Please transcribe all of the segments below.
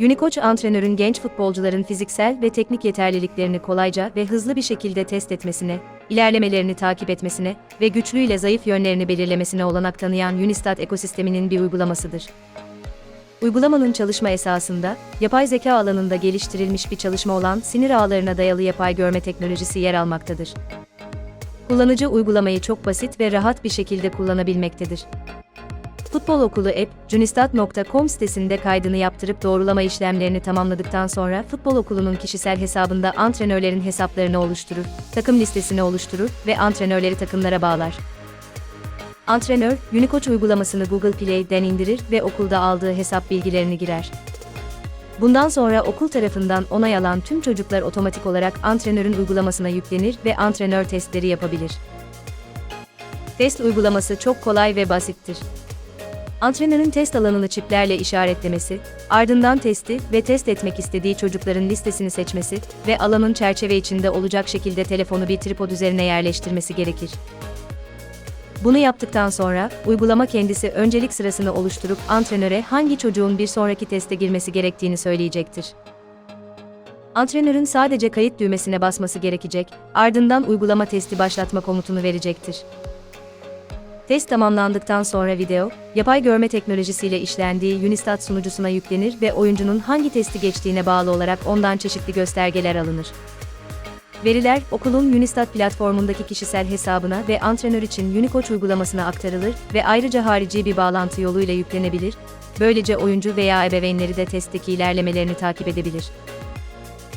Unikoç antrenörün genç futbolcuların fiziksel ve teknik yeterliliklerini kolayca ve hızlı bir şekilde test etmesine, ilerlemelerini takip etmesine ve güçlü ile zayıf yönlerini belirlemesine olanak tanıyan Unistat ekosisteminin bir uygulamasıdır. Uygulamanın çalışma esasında, yapay zeka alanında geliştirilmiş bir çalışma olan sinir ağlarına dayalı yapay görme teknolojisi yer almaktadır. Kullanıcı uygulamayı çok basit ve rahat bir şekilde kullanabilmektedir. Futbol Okulu app, junistat.com sitesinde kaydını yaptırıp doğrulama işlemlerini tamamladıktan sonra Futbol Okulu'nun kişisel hesabında antrenörlerin hesaplarını oluşturur, takım listesini oluşturur ve antrenörleri takımlara bağlar. Antrenör, Unikoç uygulamasını Google Play'den indirir ve okulda aldığı hesap bilgilerini girer. Bundan sonra okul tarafından onay alan tüm çocuklar otomatik olarak antrenörün uygulamasına yüklenir ve antrenör testleri yapabilir. Test uygulaması çok kolay ve basittir. Antrenörün test alanını çiplerle işaretlemesi, ardından testi ve test etmek istediği çocukların listesini seçmesi ve alanın çerçeve içinde olacak şekilde telefonu bir tripod üzerine yerleştirmesi gerekir. Bunu yaptıktan sonra, uygulama kendisi öncelik sırasını oluşturup antrenöre hangi çocuğun bir sonraki teste girmesi gerektiğini söyleyecektir. Antrenörün sadece kayıt düğmesine basması gerekecek, ardından uygulama testi başlatma komutunu verecektir. Test tamamlandıktan sonra video, yapay görme teknolojisiyle işlendiği Unistat sunucusuna yüklenir ve oyuncunun hangi testi geçtiğine bağlı olarak ondan çeşitli göstergeler alınır. Veriler, okulun Unistat platformundaki kişisel hesabına ve antrenör için Unikoç uygulamasına aktarılır ve ayrıca harici bir bağlantı yoluyla yüklenebilir. Böylece oyuncu veya ebeveynleri de testteki ilerlemelerini takip edebilir.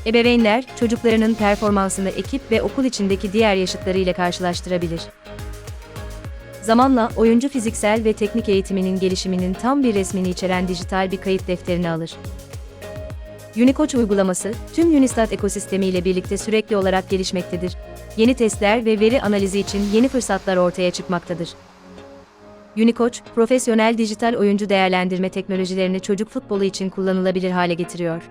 Ebeveynler, çocuklarının performansını ekip ve okul içindeki diğer yaşıtlarıyla karşılaştırabilir. Zamanla oyuncu fiziksel ve teknik eğitiminin gelişiminin tam bir resmini içeren dijital bir kayıt defterini alır. Unikoç uygulaması, tüm Unistat ekosistemi ile birlikte sürekli olarak gelişmektedir. Yeni testler ve veri analizi için yeni fırsatlar ortaya çıkmaktadır. Unikoç, profesyonel dijital oyuncu değerlendirme teknolojilerini çocuk futbolu için kullanılabilir hale getiriyor.